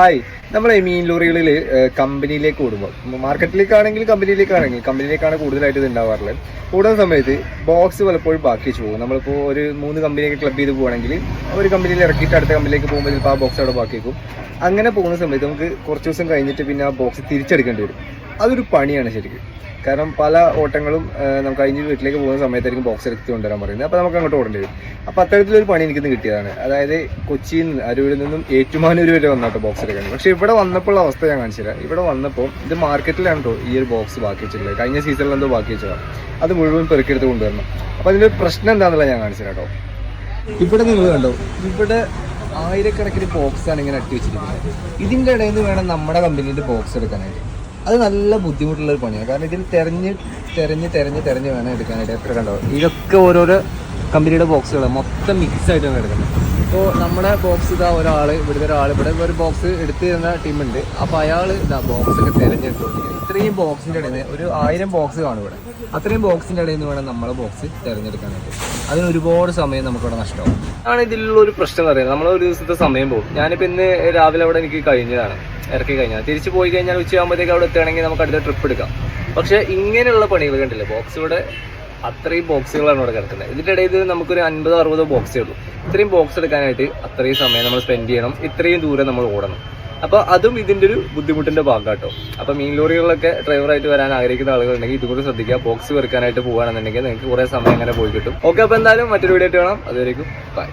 Hi. നമ്മളെ മീൻ ലോറികളിൽ കമ്പനിയിലേക്ക് ഓടുമ്പോൾ മാർക്കറ്റിലേക്കാണെങ്കിൽ കമ്പനിയിലേക്കാണെങ്കിൽ കമ്പനിയിലേക്കാണ് കൂടുതലായിട്ട് ഇത് ഉണ്ടാവാറുള്ളത്. ഓടുന്ന സമയത്ത് ബോക്സ് പലപ്പോഴും ബാക്കി വെച്ച് പോകും. നമ്മളിപ്പോൾ ഒരു മൂന്ന് കമ്പനിയൊക്കെ ക്ലബ് ചെയ്ത് പോകുകയാണെങ്കിൽ ഒരു കമ്പനിയിൽ ഇറക്കിയിട്ട് അടുത്ത കമ്പനിയിലേക്ക് പോകുമ്പോൾ ചിലപ്പോൾ ആ ബോക്സ് അവിടെ ബാക്കി വെക്കും. അങ്ങനെ പോകുന്ന സമയത്ത് നമുക്ക് കുറച്ച് ദിവസം കഴിഞ്ഞിട്ട് പിന്നെ ആ ബോക്സ് തിരിച്ചെടുക്കേണ്ടി വരും. അതൊരു പണിയാണ് ശരിക്കും. കാരണം പല ഓട്ടങ്ങളും നമുക്ക് കഴിഞ്ഞ് വീട്ടിലേക്ക് പോകുന്ന സമയത്തായിരിക്കും ബോക്സ് എടുത്ത് കൊണ്ടുവരാൻ പറയുന്നത്. അപ്പോൾ നമുക്ക് അങ്ങോട്ട് ഓടേണ്ടി വരും. അപ്പോൾ അത്തരത്തിലൊരു പണി എനിക്കിന്ന് കിട്ടിയതാണ്. അതായത് കൊച്ചിയിൽ നിന്ന് അരൂരിൽ നിന്നും ഏറ്റുമാനൂർ വരെ വന്നിട്ട് ബോക്സ് എടുക്കാൻ പക്ഷേ ഇവിടെ വന്നപ്പോൾ അവസ്ഥ ഞാൻ കാണിച്ചില്ല ഇവിടെ വന്നപ്പോൾ ഇത് മാർക്കറ്റിലാണ് കേട്ടോ ഈ ഒരു ബോക്സ് ബാക്കി വെച്ചിട്ടുള്ളത്. കഴിഞ്ഞ സീസണിൽ എന്തോ ബാക്കി വെച്ചതാണ് അത് മുഴുവൻ പെറുക്കെടുത്ത് കൊണ്ടുവരണം. അപ്പോൾ അതിന്റെ പ്രശ്നം എന്താണെന്നുള്ള ഞാൻ കാണിച്ചു തരാം കേട്ടോ ഇവിടെ നിങ്ങൾ കണ്ടോ? ഇവിടെ ആയിരക്കണക്കിന് ബോക്സാണ് ഇങ്ങനെ അട്ടി വെച്ചിരിക്കുന്നത്. ഇതിന്റെ ഇടയിൽ നിന്ന് വേണം നമ്മുടെ കമ്പനിയുടെ ബോക്സ് എടുക്കാനായിട്ട്. അത് നല്ല ബുദ്ധിമുട്ടുള്ള ഒരു പണിയാണ്. കാരണം ഇതിൽ തെരഞ്ഞ് തെരഞ്ഞ് തെരഞ്ഞ് തെരഞ്ഞ് വേണം എടുക്കാനായിട്ട്. എത്ര കണ്ടോ? ഇതൊക്കെ ഓരോരോ കമ്പനിയുടെ ബോക്സുകൾ മൊത്തം മിക്സ് ആയിട്ടാണ് എടുക്കുന്നത് ഇപ്പോൾ നമ്മുടെ ബോക്സ് ഇതാ ഒരാൾ ഇവിടുത്തെ ഒരാൾ ഇവിടെ ഒരു ബോക്സ് എടുത്തു തരുന്ന ടീമുണ്ട് അപ്പോൾ അയാൾ ഇതാ ബോക്സൊക്കെ തിരഞ്ഞെടുത്തുകൊണ്ടിരിക്കുന്നത് ഇത്രയും ബോക്സിന്റെ ഇടയിൽ നിന്ന് ഒരു ആയിരം ബോക്സ് കാണും ഇവിടെ. അത്രയും ബോക്സിന്റെ ഇടയിൽ നിന്ന് വേണം നമ്മളെ ബോക്സ് തിരഞ്ഞെടുക്കാനായിട്ട്. അതിന് ഒരുപാട് സമയം നമുക്കിവിടെ നഷ്ടമാവും. ആണ് ഇതിലുള്ള ഒരു പ്രശ്നം എന്ന് പറയുന്നത്. നമ്മൾ ഒരു ദിവസത്തെ സമയം പോകും. ഞാനിപ്പോൾ ഇന്ന് രാവിലെ അവിടെ എനിക്ക് കഴിഞ്ഞതാണ്. ഇറക്കി കഴിഞ്ഞാൽ തിരിച്ചു പോയി കഴിഞ്ഞാൽ ഉച്ചയാകുമ്പോഴത്തേക്ക് അവിടെ എത്തുകയാണെങ്കിൽ നമുക്ക് അടുത്ത ട്രിപ്പ് എടുക്കാം. പക്ഷേ ഇങ്ങനെയുള്ള പണികൾ കണ്ടില്ലേ? ബോക്സ് ഇവിടെ അത്രയും ബോക്സുകളാണ് ഇവിടെ കിടക്കുന്നത്. ഇതിന്റെ ഇടയിൽ നമുക്കൊരു അൻപതോ അറുപതോ ബോക്സേ ഉള്ളൂ. ഇത്രയും ബോക്സ് എടുക്കാനായിട്ട് അത്രയും സമയം നമ്മൾ സ്പെൻഡ് ചെയ്യണം. ഇത്രയും ദൂരം നമ്മൾ ഓടണം. അപ്പോൾ അതും ഇതിന്റെ ഒരു ബുദ്ധിമുട്ടിന്റെ ഭാഗം കേട്ടോ അപ്പോൾ മീൻ ലോറികളിലൊക്കെ ഡ്രൈവറായിട്ട് വരാൻ ആഗ്രഹിക്കുന്ന ആളുകളുണ്ടെങ്കിൽ ഇതും കൂടി ശ്രദ്ധിക്കുക. ബോക്സ് വെറുക്കാനായിട്ട് പോകുകയാണെന്നുണ്ടെങ്കിൽ നിങ്ങൾക്ക് കുറേ സമയം അങ്ങനെ പോയി കിട്ടും. ഓക്കെ അപ്പോൾ എന്തായാലും മറ്റൊരു വീഡിയോ ആയിട്ട് കാണാം. അതുവരേക്കും ബൈ